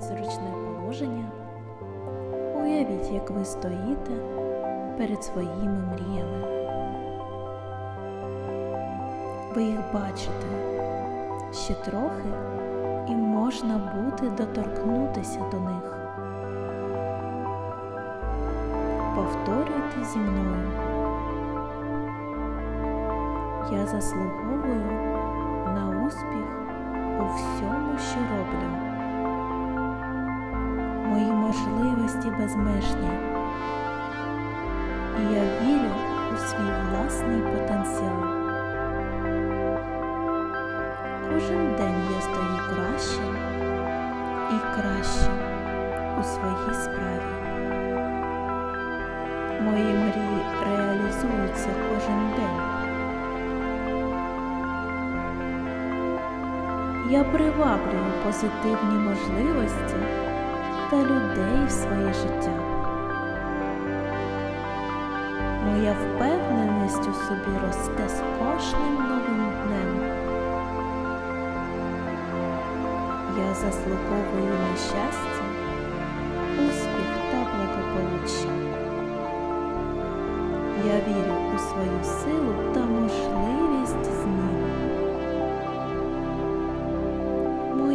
зручне положення. Уявіть, як ви стоїте перед своїми мріями. Ви їх бачите ще трохи, і можна буде доторкнутися до них. Повторюйте зі мною. Я заслуговую на успіх у всьому, що роблю. Мої можливості безмежні, і я вірю у свій власний потенціал. Кожен день я стаю кращим і кращим у своїй справі. Мої мрії реалізуються кожен день. Я приваблюю позитивні можливості та людей в своє життя. Моя впевненість у собі росте з кожним новим днем. Я заслуговую на щастя, успіх та благополуччя. Я вірю у свою силу та можливість змін.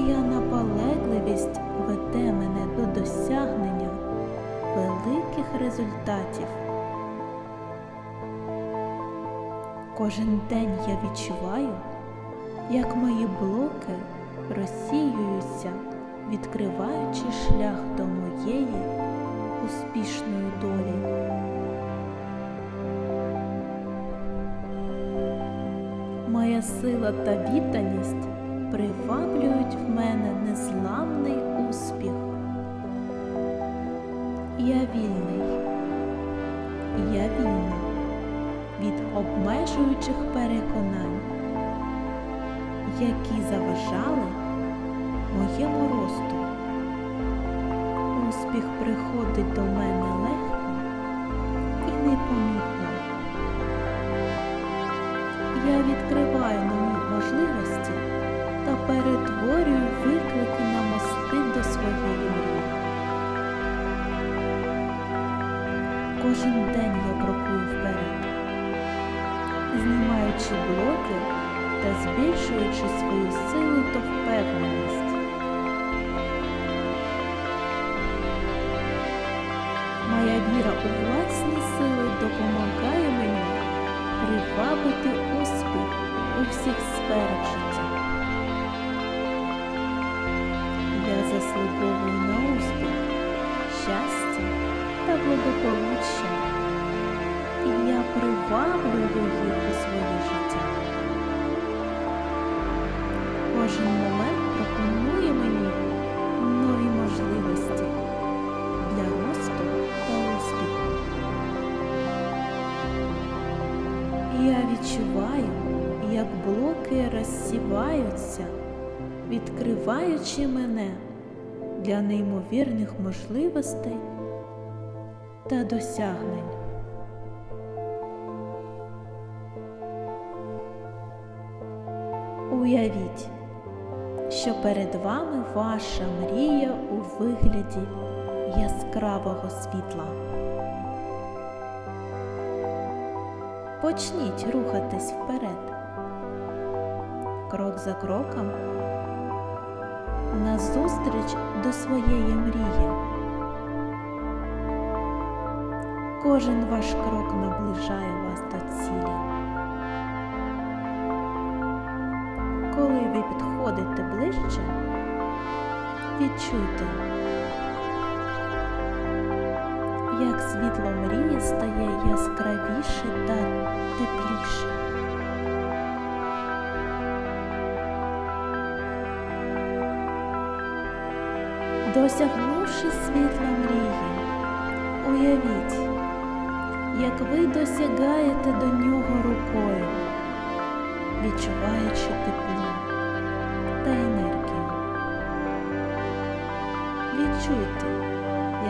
Моя наполегливість веде мене до досягнення великих результатів. Кожен день я відчуваю, як мої блоки розсіюються, відкриваючи шлях до моєї успішної долі. Моя сила та відданість приваблюють в мене незламний успіх. Я вільний, я вільна від обмежуючих переконань, які заважали моєму росту. Успіх приходить до мене легко Кожен день я крокую вперед, знімаючи блоки та збільшуючи свою силу та впевненість. Моя віра у власні сили допомагає мені привабити успіх у всіх сферах Кожен момент пропонує мені нові можливості для росту та успіху. Я відчуваю, як блоки розсіваються, відкриваючи мене для неймовірних можливостей та досягнень. Уявіть, що перед вами ваша мрія у вигляді яскравого світла. Почніть рухатись вперед. Крок за кроком назустріч до своєї мрії. Кожен ваш крок наближає вас до підходите ближче, відчуйте, як світло мрії стає яскравіше та тепліше. Досягнувши світла мрії, уявіть, як ви досягаєте до нього рукою, відчуваючи тепло Відчуйте,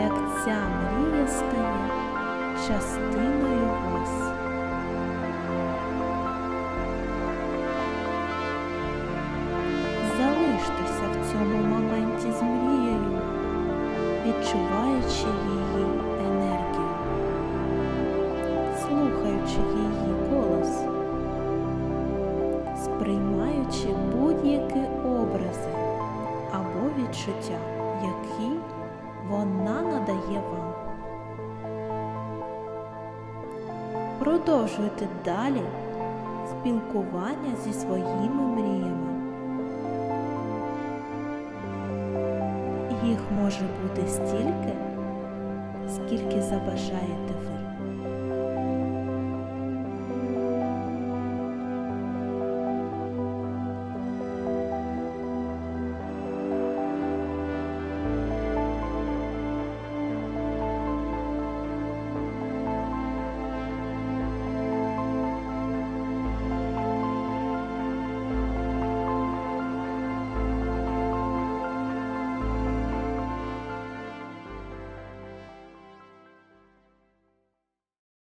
як ця мрія стає частиною вас. Залиштеся в цьому моменті з мрією відчуваючи її енергію, слухаючи її голос, сприймаючи будь-які образи або відчуття, які вона надає вам. Продовжуйте далі спілкування зі своїми мріями. Їх може бути стільки, скільки забажаєте ви.